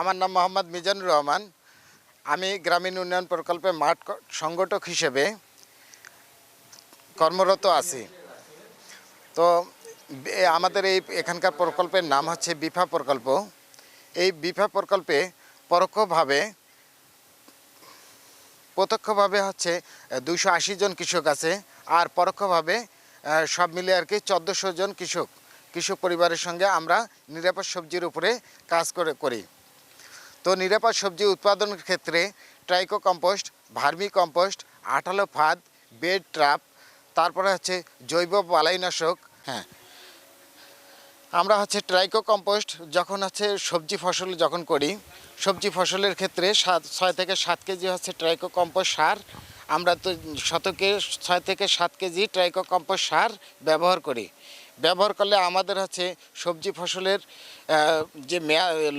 আমার নাম মোহাম্মদ মিজানুর রহমান। আমি গ্রামীণ উন্নয়ন প্রকল্পে মাঠ সংগঠক হিসেবে কর্মরত আছি। তো আমাদের এই এখানকার প্রকল্পের নাম হচ্ছে বিফা প্রকল্প। এই বিফা প্রকল্পে পরোক্ষভাবে, প্রত্যক্ষভাবে হচ্ছে দুইশো আশি জন কৃষক আছে। আর পরোক্ষভাবে সব মিলে আর কি চোদ্দোশো জন কৃষক। কৃষক পরিবারের সঙ্গে আমরা নিরাপদ সবজির উপরে কাজ করে, করি। তো নিরাপদ সবজি উৎপাদনের ক্ষেত্রে ট্রাইকো কম্পোস্ট, ভার্মি কম্পোস্ট, আঠালো ফাদ, বেড ট্রাপ, তারপরে হচ্ছে জৈব বালাইনাশক হ্যাঁ। আমরা হচ্ছে ট্রাইকো কম্পোস্ট যখন হচ্ছে সবজি ফসল যখন করি, সবজি ফসলের ক্ষেত্রে সাত, ছয় থেকে সাত কেজি হচ্ছে ট্রাইকো কম্পোস্ট সার। আমরা তো শতকে ছয় থেকে সাত কেজি ট্রাইকো কম্পোস্ট সার ব্যবহার করি। ব্যবহার করলে আমাদের হচ্ছে সবজি ফসলের যে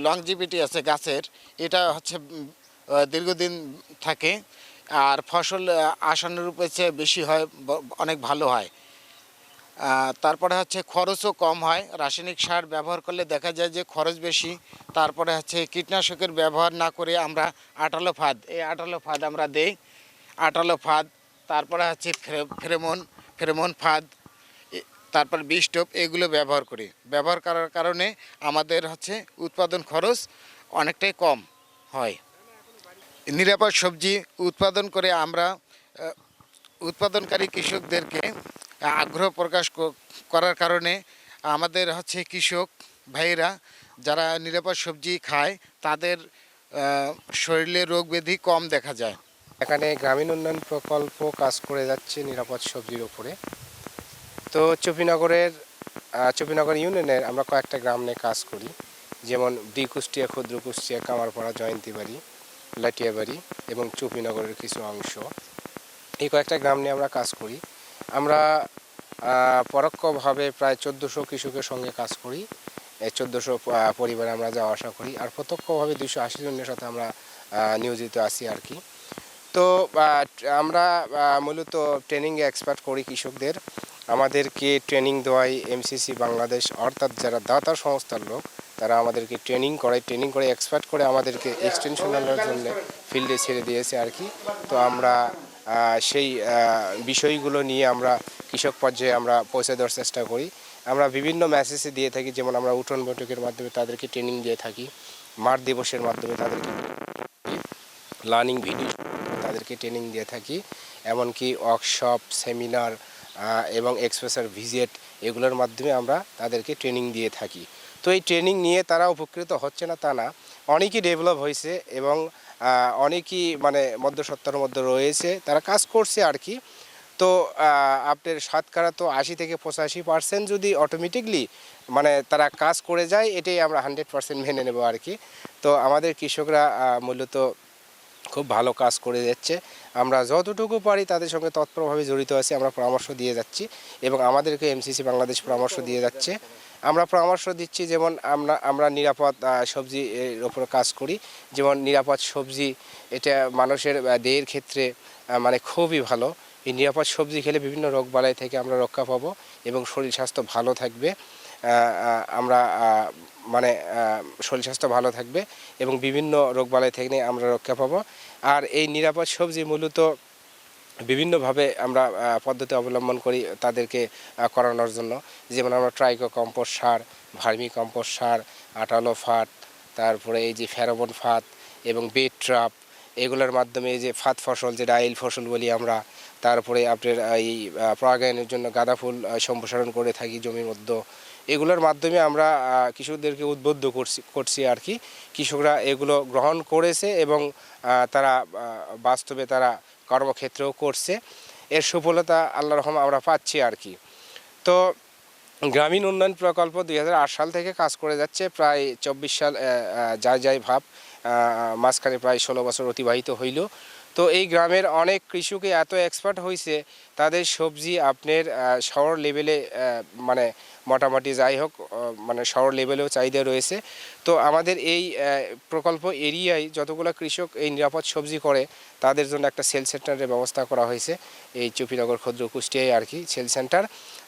লংজিভিটি আছে গাছের এটা হচ্ছে দীর্ঘদিন থাকে। আর ফসল আহ, আশানুরূপের চেয়ে বেশি হয় অনেক ভালো হয়। তারপরে হচ্ছে খরচও কম হয়। রাসায়নিক সার ব্যবহার করলে দেখা যায় যে খরচ বেশি। তারপরে হচ্ছে কীটনাশকের ব্যবহার না করে আমরা আটালো ফাঁদ এই আটালো ফাঁদ আমরা দেই। আটালো ফাঁদ তারপরে হচ্ছে ফ্রে- ফেরেমন ফেরেমন ফাদ তারপর বিষটোপ এগুলো ব্যবহার করি। ব্যবহার করার কারণে আমাদের হচ্ছে উৎপাদন খরচ অনেকটাই কম হয়। নিরাপদ সবজি উৎপাদন করে আমরা উৎপাদনকারী কৃষকদেরকে আগ্রহ প্রকাশ করার কারণে আমাদের হচ্ছে কৃষক ভাইয়েরা যারা নিরাপদ সবজি খায় তাদের শরীরে রোগ ব্যাধি কম দেখা যায়। এখানে গ্রামীণ উন্নয়ন প্রকল্প কাজ করে যাচ্ছে নিরাপদ সবজির উপরে তো চুপিনগরের চুপিনগর ইউনিয়নের আমরা কয়েকটা গ্রাম নিয়ে কাজ করি। যেমন কুষ্টিয়া ক্ষুদ্র কুষ্টিয়া কামারপাড়া, জয়ন্তীবাড়ি লাটিয়াবাড়ি এবং চুপিনগরের কিছু অংশ। এই কয়েকটা গ্রাম নিয়ে আমরা কাজ করি। আমরা পরোক্ষভাবে প্রায় চোদ্দোশো কৃষকের সঙ্গে কাজ করি। চোদ্দোশো পরিবারে আমরা যাওয়া আসা করি। আর প্রত্যক্ষভাবে দুশো আশি জনের সাথে আমরা নিয়োজিত আছি আর কি। তো আমরা মূলত ট্রেনিংয়ে এক্সপার্ট করি কৃষকদের। আমাদেরকে ট্রেনিং দেওয়াই এমসিসি বাংলাদেশ অর্থাৎ যারা দাতা সংস্থার লোক, তারা আমাদেরকে ট্রেনিং করে ট্রেনিং করে এক্সপার্ট করে আমাদেরকে এক্সটেনশনের জন্য ফিল্ডে ছেড়ে দিয়েছে আর কি। তো আমরা সেই বিষয়গুলো নিয়ে আমরা কৃষক পর্যায়ে আমরা পৌঁছে দেওয়ার চেষ্টা করি। আমরা বিভিন্ন মেসেজে দিয়ে থাকি, যেমন আমরা উঠোন বৈঠকের মাধ্যমে তাদেরকে ট্রেনিং দিয়ে থাকি, মাঠ দিবসের মাধ্যমে তাদেরকে লার্নিং ভিডিও তাদেরকে ট্রেনিং দিয়ে থাকি, এমনকি ওয়ার্কশপ সেমিনার এবং এক্সপ্রেসার ভিজিট এগুলোর মাধ্যমে আমরা তাদেরকে ট্রেনিং দিয়ে থাকি। তো এই ট্রেনিং নিয়ে তারা উপকৃত হচ্ছে না তা না, অনেকই ডেভেলপ হয়েছে এবং অনেকই মানে মধ্যসত্তার মধ্যে রয়েছে, তারা কাজ করছে আর কি। তো আপনার শতকরা তো আশি থেকে পঁচাশি পার্সেন্ট যদি অটোমেটিকলি মানে তারা কাজ করে যায়, এটাই আমরা হান্ড্রেড পার্সেন্ট মেনে নেব আর কি। তো আমাদের কৃষকরা মূলত খুব ভালো কাজ করে যাচ্ছে। আমরা যতটুকু পারি তাদের সঙ্গে তৎপরভাবে জড়িত আছি, আমরা পরামর্শ দিয়ে যাচ্ছি এবং আমাদেরকে এমসিসি বাংলাদেশ পরামর্শ দিয়ে যাচ্ছে। আমরা পরামর্শ দিচ্ছি যেমন আমরা আমরা নিরাপদ সবজি এর ওপর কাজ করি। যেমন নিরাপদ সবজি, এটা মানুষের দেহের ক্ষেত্রে মানে খুবই ভালো। এই নিরাপদ সবজি খেলে বিভিন্ন রোগ বালাই থেকে আমরা রক্ষা পাবো এবং শরীর স্বাস্থ্য ভালো থাকবে। আমরা মানে শরীর স্বাস্থ্য ভালো থাকবে এবং বিভিন্ন রোগবালাই থেকে আমরা রক্ষা পাবো। আর এই নিরাপদ সবজি মূলত বিভিন্নভাবে আমরা পদ্ধতি অবলম্বন করি তাদেরকে করানোর জন্য। যেমন আমরা ট্রাইকো কম্পোস্ট সার, ভার্মি কম্পোস্ট সার আটালো ফাট তারপরে এই যে ফেরোমন ফাত এবং বেড ট্রাপ, এগুলোর মাধ্যমে এই যে ফাত ফসল যেটা আইল ফসল বলি আমরা, তারপরে আপনার এই পরাগায়নের জন্য গাঁদা ফুল সম্প্রসারণ করে থাকি জমির মধ্যে। এগুলোর মাধ্যমে আমরা কৃষকদেরকে উদ্বুদ্ধ করছি করছি আর কি। কৃষকরা এগুলো গ্রহণ করেছে এবং তারা বাস্তবে তারা কর্মক্ষেত্রেও করছে। এর সফলতা আল্লাহ রহম আমরা পাচ্ছি আর কি। তো গ্রামীণ উন্নয়ন প্রকল্প দুই হাজার আট সাল থেকে কাজ করে যাচ্ছে। প্রায় চব্বিশ সাল যায় যায় ভাব মাঝখানে প্রায় ষোলো বছর অতিবাহিত হইল। তো এই গ্রামের অনেক কৃষকে এত এক্সপার্ট হয়েছে তাদের সবজি আপনার শহর লেভেলে মানে মোটামুটি যাই হোক মানে শহর লেভেলেও চাহিদা রয়েছে। তো আমাদের এই প্রকল্প এরিয়ায় যতগুলো কৃষক এই নিরাপদ সবজি করে, তাদের জন্য একটা সেল সেন্টারের ব্যবস্থা করা হয়েছে। এই চুপিনগর ক্ষুদ্র কুষ্টিয়ায় আর কি সেল সেন্টার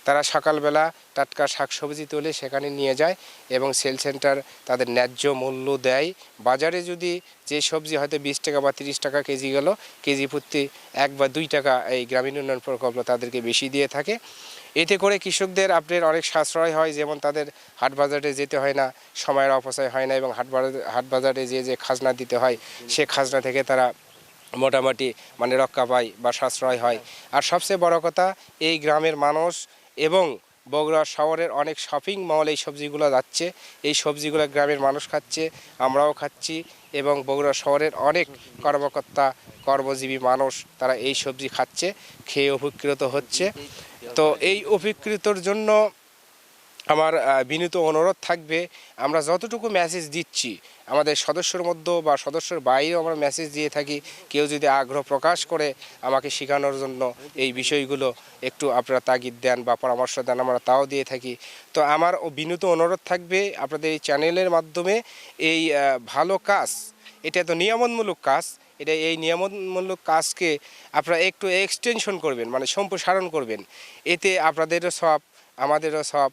তারা সকালবেলা টাটকা শাকসবজি তুলে সেখানে নিয়ে যায় এবং সেল সেন্টার তাদের ন্যায্য মূল্য দেয়। বাজারে যদি যে সবজি হয়তো বিশ টাকা বা তিরিশ টাকা কেজি গেল, কেজি প্রতি এক বা দুই টাকা এই গ্রামীণ উন্নয়ন প্রকল্প তাদেরকে বেশি দিয়ে থাকে। এতে করে কৃষকদের আপনার অনেক সাশ্রয় হয়, যেমন তাদের হাট বাজারে যেতে হয় না, সময়ের অপচয় হয় না এবং হাট হাট বাজারে যে যে খাজনা দিতে হয়, সে খাজনা থেকে তারা মোটামুটি মানে রক্ষা পায় বা সাশ্রয় হয়। আর সবচেয়ে বড় কথা, এই গ্রামের মানুষ এবং বগুড়া শহরের অনেক শপিং মল এই সবজিগুলো যাচ্ছে। এই সবজিগুলো গ্রামের মানুষ খাচ্ছে, আমরাও খাচ্ছি এবং বগুড়া শহরের অনেক কর্মকর্তা, কর্মজীবী মানুষ তারা এই সবজি খাচ্ছে, খেয়ে উপকৃত হচ্ছে। তো এই উপকৃতর জন্য আমার বিনীত অনুরোধ থাকবে, আমরা যতটুকু মেসেজ দিচ্ছি, আমাদের সদস্যর মধ্যে বা সদস্যর বাইরেও আমরা মেসেজ দিয়ে থাকি, কেউ যদি আগ্রহ প্রকাশ করে আমাকে শেখানোর জন্য এই বিষয়গুলো একটু আপনারা তাগিদ দেন বা পরামর্শ দেন, আমরা তাও দিয়ে থাকি। তো আমার বিনীত অনুরোধ থাকবে আপনাদের এই চ্যানেলের মাধ্যমে এই ভালো কাজ, এটা তো নিয়মনমূলক কাজ, এটা এই নিয়মনমূলক কাজকে আপনারা একটু এক্সটেনশন করবেন মানে সম্প্রসারণ করবেন। এতে আপনাদেরও সব আমাদেরও সব